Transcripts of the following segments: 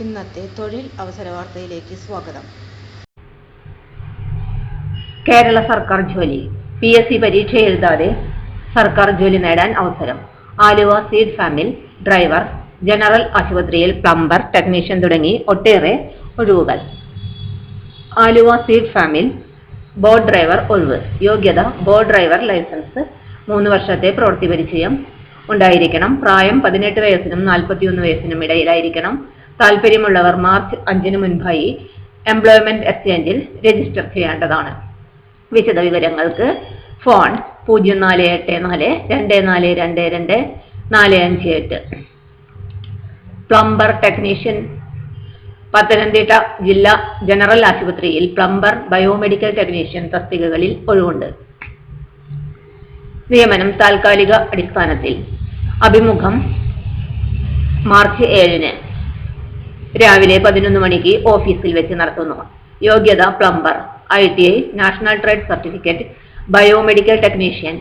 ഇന്നത്തെ തൊഴിൽ അവസര വാർത്തയിലേക്ക് സ്വാഗതം. കേരള സർക്കാർ ജോലി. പി എസ് സി പരീക്ഷ എഴുതാതെ സർക്കാർ ജോലി നേടാൻ അവസരം. ആലുവ സീഡ് ഫാമിൽ ഡ്രൈവർ ജനറൽ ആശുപത്രിയിൽ പ്ലംബർ ടെക്നീഷ്യൻ തുടങ്ങി ഒട്ടേറെ ഒഴിവുകൾ. ആലുവ സീഡ് ഫാമിൽ ബോട്ട് ഡ്രൈവർ ഒഴിവ്. യോഗ്യത ബോട്ട് ഡ്രൈവർ ലൈസൻസ്. മൂന്ന് വർഷത്തെ പ്രവൃത്തി പരിചയം ഉണ്ടായിരിക്കണം. പ്രായം പതിനെട്ട് വയസ്സിനും നാൽപ്പത്തിയൊന്ന് വയസ്സിനും ഇടയിലായിരിക്കണം. താല്പര്യമുള്ളവർ മാർച്ച് അഞ്ചിന് മുൻപായി എംപ്ലോയ്മെന്റ് എക്സ്ചേഞ്ചിൽ രജിസ്റ്റർ ചെയ്യേണ്ടതാണ്. വിശദവിവരങ്ങൾക്ക് ഫോൺ പൂജ്യം നാല് എട്ട് നാല് രണ്ട് നാല് രണ്ട് രണ്ട് നാല് അഞ്ച് എട്ട്. പ്ലംബർ ടെക്നീഷ്യൻ പത്തനംതിട്ട ജില്ലാ ജനറൽ ആശുപത്രിയിൽ പ്ലംബർ ബയോമെഡിക്കൽ ടെക്നീഷ്യൻ തസ്തികകളിൽ ഒഴിവുണ്ട്. നിയമനം താൽക്കാലിക അടിസ്ഥാനത്തിൽ. അഭിമുഖം മാർച്ച് ഏഴിന്. രാവിലെ പതിനൊന്ന് മണിക്ക് ഓഫീസിൽ വെച്ച് നടത്തുന്നു. യോഗ്യത plumber I T I national trade certificate biomedical technician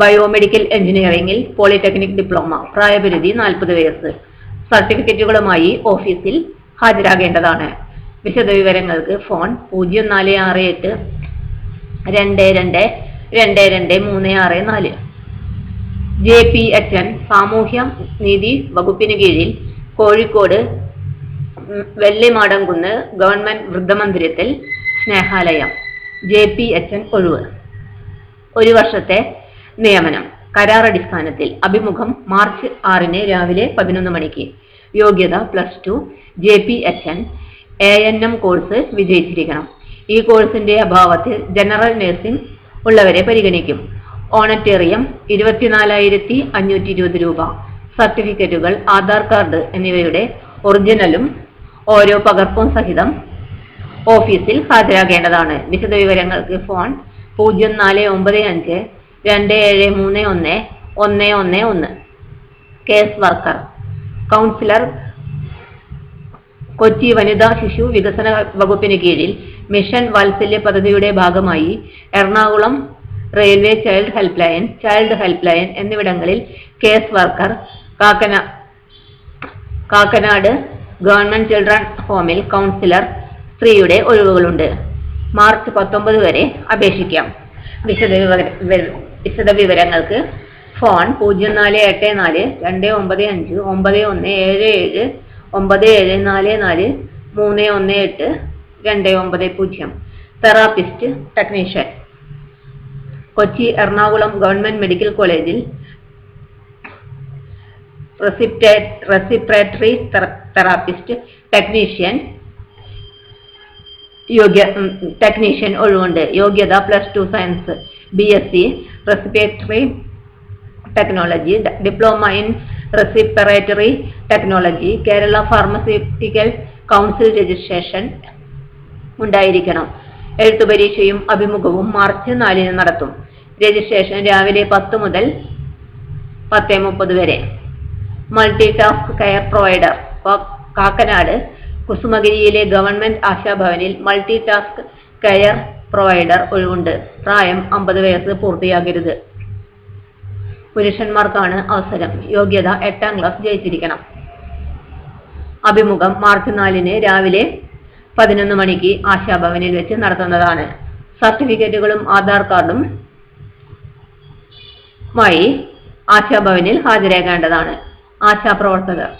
biomedical എഞ്ചിനീയറിംഗിൽ പോളിടെക്നിക് ഡിപ്ലോമ പ്രായപരിധി നാൽപ്പത് വയസ്സ്. സർട്ടിഫിക്കറ്റുകളുമായി ഓഫീസിൽ ഹാജരാകേണ്ടതാണ്. വിശദവിവരങ്ങൾക്ക് ഫോൺ പൂജ്യം നാല് ആറ് എട്ട് രണ്ട് രണ്ട് രണ്ട് രണ്ട് മൂന്ന് ആറ് നാല്. ജെ പി എച്ച് എൻ സാമൂഹ്യ നീതി വകുപ്പിന് കീഴിൽ Kozhikode Vellimadukunnu government വൃദ്ധമന്ദിരത്തിൽ Snehalayam. J P H N ഒഴിവ് ഒരു വർഷത്തെ നിയമനം. കരാർ അടിസ്ഥാനത്തിൽ അഭിമുഖം മാർച്ച് ആറിന് രാവിലെ പതിനൊന്ന് മണിക്ക്. യോഗ്യത plus two. J P H N. A N M course വിജയിച്ചിരിക്കണം. ഈ കോഴ്സിന്റെ അഭാവത്തിൽ ജനറൽ നഴ്സിംഗ് ഉള്ളവരെ പരിഗണിക്കും. ഓണറ്റേറിയം ഇരുപത്തിനാലായിരത്തി അഞ്ഞൂറ്റി ഇരുപത് രൂപ. സർട്ടിഫിക്കറ്റുകൾ ആധാർ കാർഡ് എന്നിവയുടെ ഒറിജിനലും ഓരോ പകർപ്പും സഹിതം ഓഫീസിൽ ഹാജരാകേണ്ടതാണ്. വിശദവിവരങ്ങൾക്ക് ഫോൺ പൂജ്യം നാല് ഒമ്പത് അഞ്ച് രണ്ട് ഏഴ് മൂന്ന് ഒന്ന് ഒന്ന് ഒന്ന് ഒന്ന്. കേസ് വർക്കർ കൗൺസിലർ കൊച്ചി വനിതാ ശിശു വികസന വകുപ്പിന് കീഴിൽ മിഷൻ വാത്സല്യ പദ്ധതിയുടെ ഭാഗമായി Ernakulam railway child help line child help line എന്നിവിടങ്ങളിൽ കേസ് വർക്കർ കാക്കന കാക്കനാട് ഗവൺമെന്റ് ചിൽഡ്രൻ ഹോമിൽ കൗൺസിലർ സ്ത്രീയുടെ ഒഴിവുകളുണ്ട്. മാർച്ച് പത്തൊമ്പത് വരെ അപേക്ഷിക്കാം. വിശദവിവര വിവര- വിശദവിവരങ്ങൾക്ക് ഫോൺ പൂജ്യം നാല് എട്ട് നാല് രണ്ട് ഒമ്പത് അഞ്ച് ഒമ്പത് ഒന്ന് ഏഴ് ഏഴ് ഒമ്പത് ഏഴ് നാല് നാല് മൂന്ന് ഒന്ന് എട്ട് രണ്ട് ഒമ്പത് പൂജ്യം. Therapist technician. Kochi Ernakulam government medical കോളേജിൽ റെസിപ്രേറ്ററി തെറാപ്പിസ്റ്റ് ടെക്നീഷ്യൻ യോഗ്യ ടെക്നീഷ്യൻ ഒഴിവുണ്ട് യോഗ്യത plus two science B S C respiratory technology diploma in respiratory technology Kerala pharmaceutical council registration ഉണ്ടായിരിക്കണം. എഴുത്തു പരീക്ഷയും അഭിമുഖവും മാർച്ച് നാലിന് നടത്തും. രജിസ്ട്രേഷൻ രാവിലെ പത്ത് മുതൽ പത്ത് മുപ്പത് വരെ. Multi task care provider Kakkanad കുസുമഗിരിയിലെ government ആശാഭവനിൽ മൾട്ടി ടാസ്ക് കെയർ പ്രൊവൈഡർ ഒഴിവുണ്ട്. പ്രായം അമ്പത് വയസ്സ് പൂർത്തിയാകരുത്. പുരുഷന്മാർക്കാണ് അവസരം. യോഗ്യത എട്ടാം ക്ലാസ് ജയിച്ചിരിക്കണം. അഭിമുഖം മാർച്ച് നാലിന് രാവിലെ പതിനൊന്ന് മണിക്ക് ആശാഭവനിൽ വെച്ച് നടത്തുന്നതാണ്. സർട്ടിഫിക്കറ്റുകളും ആധാർ കാർഡും മായി ആശാഭവനിൽ ഹാജരാകേണ്ടതാണ്. ആശാപ്രവർത്തകർ.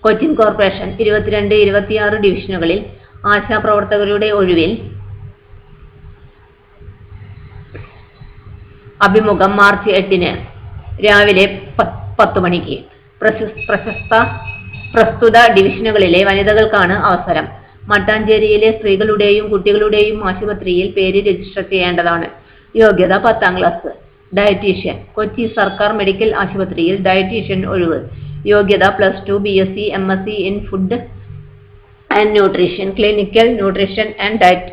കൊച്ചിൻ കോർപ്പറേഷൻ ഇരുപത്തിരണ്ട് ഇരുപത്തിയാറ് ഡിവിഷനുകളിൽ ആശാപ്രവർത്തകരുടെ ഒഴിവിൽ അഭിമുഖം മാർച്ച് എട്ടിന് രാവിലെ പത്ത് മണിക്ക്. പ്രശസ്- പ്രശസ്ത പ്രസ്തുത ഡിവിഷനുകളിലെ വനിതകൾക്കാണ് അവസരം. മട്ടാഞ്ചേരിയിലെ സ്ത്രീകളുടെയും കുട്ടികളുടെയും ആശുപത്രിയിൽ പേര് രജിസ്റ്റർ ചെയ്യേണ്ടതാണ്. യോഗ്യത പത്താം ക്ലാസ്. ഡയറ്റീഷ്യൻ. കൊച്ചി സർക്കാർ മെഡിക്കൽ ആശുപത്രിയിൽ ഡയറ്റീഷ്യൻ ഒഴിവ്. യോഗ്യത plus two B S C M S C in food and nutrition clinical nutrition and diet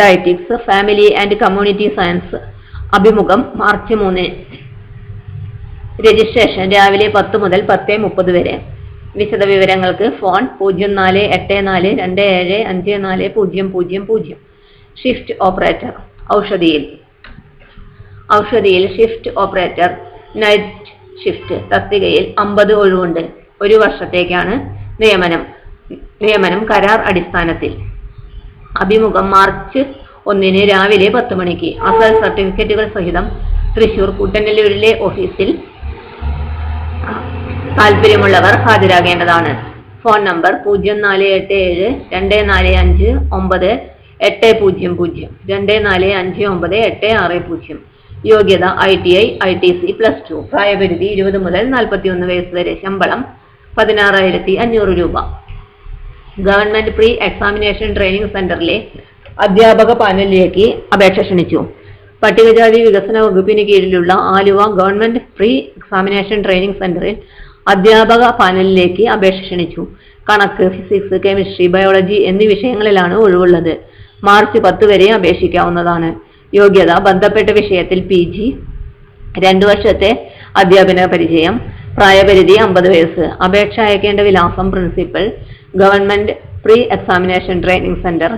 dietetics family and community science അഭിമുഖം മാർച്ച് മൂന്ന്. രജിസ്ട്രേഷൻ രാവിലെ പത്ത് മുതൽ പത്ത് മുപ്പത് വരെ. വിശദവിവരങ്ങൾക്ക് ഫോൺ പൂജ്യം നാല് എട്ട് നാല് രണ്ട് ഏഴ് അഞ്ച് നാല് പൂജ്യം പൂജ്യം പൂജ്യം. ഷിഫ്റ്റ് ഓപ്പറേറ്റർ ഔഷധിയിൽ. ഔഷധിയിൽ ഷിഫ്റ്റ് ഓപ്പറേറ്റർ നൈറ്റ് ഷിഫ്റ്റ് തസ്തികയിൽ അമ്പത് ഒഴിവുണ്ട്. ഒരു വർഷത്തേക്കാണ് നിയമനം. നിയമനം കരാർ അടിസ്ഥാനത്തിൽ. അഭിമുഖം മാർച്ച് ഒന്നിന് രാവിലെ പത്ത് മണിക്ക്. അസൽ സർട്ടിഫിക്കറ്റുകൾ സഹിതം തൃശൂർ കൂട്ടനല്ലൂരിലെ ഓഫീസിൽ താല്പര്യമുള്ളവർ ഹാജരാകേണ്ടതാണ്. ഫോൺ നമ്പർ പൂജ്യം നാല് എട്ട് ഏഴ് രണ്ട് നാല് അഞ്ച് ഒമ്പത് എട്ട് പൂജ്യം പൂജ്യം. രണ്ട് നാല് അഞ്ച് ഒമ്പത് എട്ട് ആറ് പൂജ്യം. യോഗ്യത I T I I T C plus two പ്രായപരിധി ഇരുപത് മുതൽ നാൽപ്പത്തി ഒന്ന് വയസ്സ് വരെ ശമ്പളം പതിനാറായിരത്തി അഞ്ഞൂറ് രൂപ. ഗവൺമെന്റ് പ്രീ എക്സാമിനേഷൻ ട്രെയിനിങ് സെന്ററിലെ അധ്യാപക പാനലിലേക്ക് അപേക്ഷ ക്ഷണിച്ചു. പട്ടികജാതി വികസന വകുപ്പിന് കീഴിലുള്ള Aluva government pre examination training സെന്ററിൽ അധ്യാപക പാനലിലേക്ക് അപേക്ഷ ക്ഷണിച്ചു. കണക്ക് ഫിസിക്സ് കെമിസ്ട്രി ബയോളജി എന്നീ വിഷയങ്ങളിലാണ് ഒഴിവുള്ളത്. മാർച്ച് പത്ത് വരെ അപേക്ഷിക്കാവുന്നതാണ്. യോഗ്യത ബന്ധപ്പെട്ട വിഷയത്തിൽ പി ജി രണ്ടു വർഷത്തെ അധ്യാപന പരിചയം പ്രായപരിധി അമ്പത് വയസ്സ് അപേക്ഷ അയക്കേണ്ട വിലാസം principal government pre examination training centre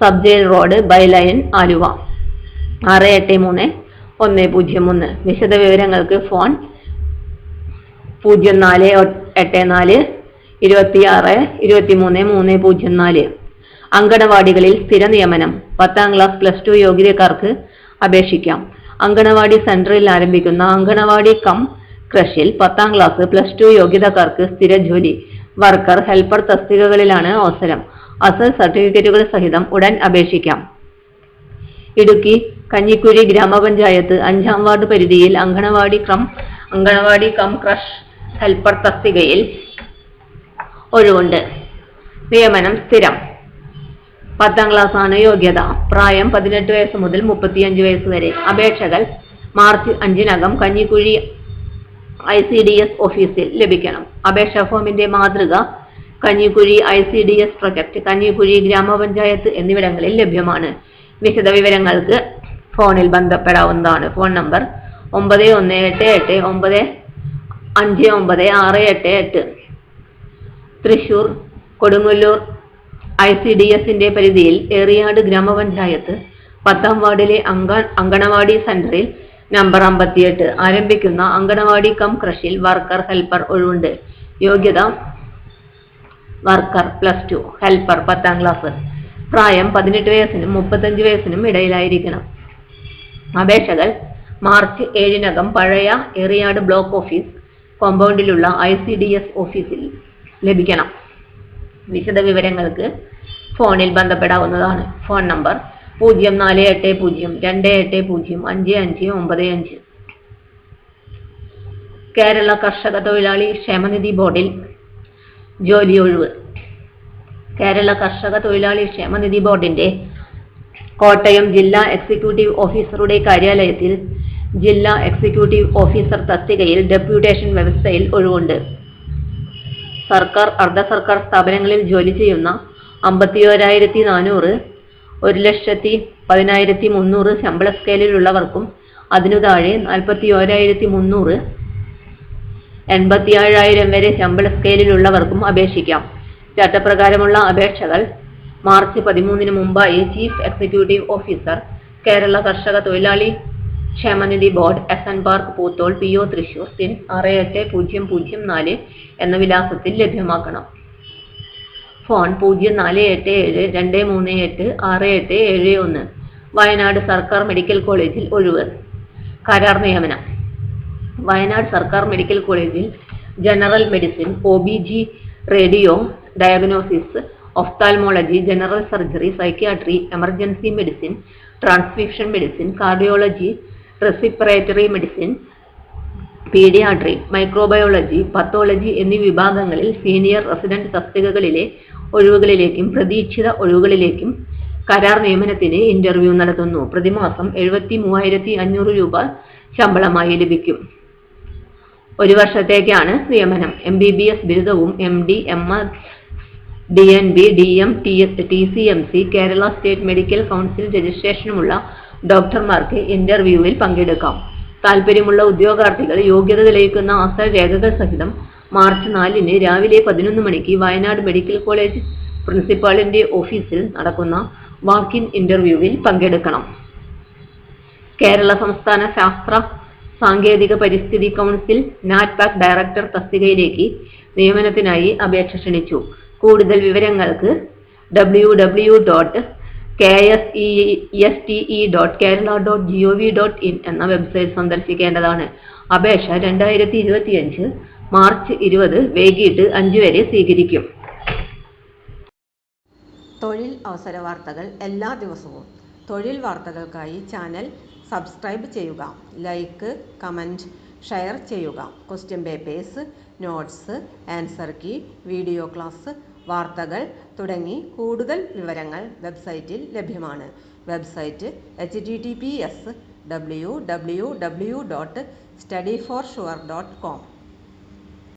sub jail road bylane Aluva. ആറ് എട്ട് മൂന്ന് ഒന്ന് പൂജ്യം ഒന്ന് വിശദവിവരങ്ങൾക്ക് ഫോൺ പൂജ്യം നാല് എട്ട് നാല് ഇരുപത്തിയാറ് ഇരുപത്തിമൂന്ന് മൂന്ന് പൂജ്യം നാല്. അങ്കണവാടികളിൽ സ്ഥിര നിയമനം പത്താം ക്ലാസ് പ്ലസ് ടു യോഗ്യതക്കാർക്ക് അപേക്ഷിക്കാം. അങ്കണവാടി സെന്ററിൽ ആരംഭിക്കുന്ന അങ്കണവാടി കം ക്രഷിൽ പത്താം ക്ലാസ് പ്ലസ് ടു യോഗ്യതക്കാർക്ക് സ്ഥിര ജോലി. വർക്കർ ഹെൽപ്പർ തസ്തികകളിലാണ് അവസരം. അസൽ സർട്ടിഫിക്കറ്റുകൾ സഹിതം ഉടൻ അപേക്ഷിക്കാം. ഇടുക്കി കഞ്ഞിക്കുഴി ഗ്രാമപഞ്ചായത്ത് അഞ്ചാം വാർഡ് പരിധിയിൽ അങ്കണവാടി ക്രം അങ്കണവാടി കം ക്രഷ് ഹെൽപ്പർ തസ്തികയിൽ ഒഴിവുണ്ട്. നിയമനം സ്ഥിരം. പത്താം ക്ലാസ് ആണ് യോഗ്യത. പ്രായം പതിനെട്ട് വയസ്സ് മുതൽ മുപ്പത്തിയഞ്ച് വയസ്സ് വരെ. അപേക്ഷകൾ March അഞ്ചിനകം Kanjikuzhi I C D S ഓഫീസിൽ ലഭിക്കണം. അപേക്ഷാ ഫോമിന്റെ മാതൃക Kanjikuzhi I C D S project Kanjikuzhi ഗ്രാമപഞ്ചായത്ത് എന്നിവിടങ്ങളിൽ ലഭ്യമാണ്. വിശദവിവരങ്ങൾക്ക് ഫോണിൽ ബന്ധപ്പെടാവുന്നതാണ്. ഫോൺ നമ്പർ ഒമ്പത് ഒന്ന് എട്ട് എട്ട് ഒമ്പത് അഞ്ച് ഒമ്പത് ആറ് എട്ട് എട്ട്. Thrissur Kodungallur I C D എസിന്റെ പരിധിയിൽ ഏറിയാട് ഗ്രാമപഞ്ചായത്ത് പത്താം വാർഡിലെ അങ്ക അങ്കണവാടി സെന്ററിൽ നമ്പർ അമ്പത്തിയെട്ട്. ആരംഭിക്കുന്ന അങ്കണവാടി കം ക്രഷിൽ വർക്കർ ഹെൽപ്പർ ഒഴിവുണ്ട്. യോഗ്യത വർക്കർ പ്ലസ് ടു ഹെൽപ്പർ പത്താം ക്ലാസ്. പ്രായം പതിനെട്ട് വയസ്സിനും മുപ്പത്തഞ്ച് വയസ്സിനും ഇടയിലായിരിക്കണം. അപേക്ഷകൾ മാർച്ച് ഏഴിനകം പഴയ എറിയാട് ബ്ലോക്ക് ഓഫീസ് കോമ്പൗണ്ടിലുള്ള ഐ സി ഡി എസ് ഓഫീസിൽ ലഭിക്കണം. വിശദ വിവരങ്ങൾക്ക് ഫോണിൽ ബന്ധപ്പെടാവുന്നതാണ്. ഫോൺ നമ്പർ പൂജ്യം നാല് എട്ട് പൂജ്യം രണ്ട് എട്ട് പൂജ്യം അഞ്ച് അഞ്ച് ഒമ്പത് അഞ്ച്. കേരള കർഷക തൊഴിലാളി ക്ഷേമനിധി ബോർഡിൽ ജോലി ഒഴിവ്. കേരള കർഷക തൊഴിലാളി ക്ഷേമനിധി ബോർഡിന്റെ കോട്ടയം ജില്ലാ എക്സിക്യൂട്ടീവ് ഓഫീസറുടെ കാര്യാലയത്തിൽ ജില്ലാ എക്സിക്യൂട്ടീവ് ഓഫീസർ തസ്തികയിൽ ഡെപ്യൂട്ടേഷൻ വ്യവസ്ഥയിൽ ഒഴിവുണ്ട്. സർക്കാർ അർദ്ധ സർക്കാർ സ്ഥാപനങ്ങളിൽ ജോലി ചെയ്യുന്ന അമ്പത്തിയോരായിരത്തി നാനൂറ് ഒരു ലക്ഷത്തി പതിനായിരത്തി മുന്നൂറ് ശമ്പള സ്കെയിലിലുള്ളവർക്കും അതിനു താഴെ നാൽപ്പത്തി ഓരായിരത്തി മുന്നൂറ് എൺപത്തി ഏഴായിരം വരെ ശമ്പള സ്കെയിലിലുള്ളവർക്കും അപേക്ഷിക്കാം. ചട്ടപ്രകാരമുള്ള അപേക്ഷകൾ മാർച്ച് പതിമൂന്നിന് മുമ്പായി ചീഫ് എക്സിക്യൂട്ടീവ് ഓഫീസർ കേരള കർഷക തൊഴിലാളി ക്ഷേമനിധി board S N park Poothole P O Thrissur pin ആറ് എട്ട് പൂജ്യം പൂജ്യം നാല് എന്ന വിലാസത്തിൽ ലഭ്യമാക്കണം. ഫോൺ പൂജ്യം നാല് എട്ട് ഏഴ് രണ്ട് മൂന്ന് എട്ട് ആറ് എട്ട് ഏഴ് ഒന്ന്. വയനാട് സർക്കാർ മെഡിക്കൽ കോളേജിൽ ഒഴിവ്. കരാർ നിയമനം. വയനാട് സർക്കാർ മെഡിക്കൽ കോളേജിൽ general medicine O B G radio diagnosis ophthalmology general surgery psychiatry emergency medicine transfusion medicine cardiology respiratory medicine paediatry microbiology pathology എന്നീ വിഭാഗങ്ങളിൽ സീനിയർ റെസിഡന്റ് തസ്തികകളിലെ ഒഴിവുകളിലേക്കും പ്രതീക്ഷിത ഒഴിവുകളിലേക്കും കരാർ നിയമനത്തിന് ഇന്റർവ്യൂ നടത്തുന്നു. പ്രതിമാസം എഴുപത്തി മൂവായിരത്തി അഞ്ഞൂറ് രൂപ ശമ്പളമായി ലഭിക്കും. ഒരു വർഷത്തേക്കാണ് നിയമനം. എം ബി ബി എസ് ബിരുദവും M D M S D N B D M T S T C M C Kerala state medical council രജിസ്ട്രേഷനുമുള്ള ഡോക്ടർമാർക്ക് ഇന്റർവ്യൂവിൽ പങ്കെടുക്കാം. താല്പര്യമുള്ള ഉദ്യോഗാർത്ഥികൾ യോഗ്യത തെളിയിക്കുന്ന ആസ്ഥാന രേഖകൾ സഹിതം മാർച്ച് നാലിന് രാവിലെ പതിനൊന്ന് മണിക്ക് വയനാട് മെഡിക്കൽ കോളേജ് പ്രിൻസിപ്പാളിന്റെ ഓഫീസിൽ നടക്കുന്ന വാക്ക് ഇൻ ഇന്റർവ്യൂവിൽ പങ്കെടുക്കണം. കേരള സംസ്ഥാന ശാസ്ത്ര സാങ്കേതിക പരിസ്ഥിതി കൗൺസിൽ നാറ്റ്പാക് ഡയറക്ടർ തസ്തികയിലേക്ക് നിയമനത്തിനായി അപേക്ഷ ക്ഷണിച്ചു. കൂടുതൽ വിവരങ്ങൾക്ക് W W dot K S E S T E dot Kerala dot G O V dot in എന്ന വെബ്സൈറ്റ് സന്ദർശിക്കേണ്ടതാണ്. അപേക്ഷ രണ്ടായിരത്തി ഇരുപത്തിയഞ്ച് മാർച്ച് ഇരുപത് വൈകിട്ട് അഞ്ച് വരെ സ്വീകരിക്കും. തൊഴിൽ അവസര വാർത്തകൾ എല്ലാ ദിവസവും. തൊഴിൽ വാർത്തകൾക്കായി ചാനൽ സബ്സ്ക്രൈബ് ചെയ്യുക. ലൈക്ക് കമന്റ് ഷെയർ ചെയ്യുക. Question papers notes answer key video class വാർത്തകൾ തുടങ്ങി കൂടുതൽ വിവരങ്ങൾ വെബ്സൈറ്റിൽ ലഭ്യമാണ്. Website H T T P S W W W dot study for sure dot com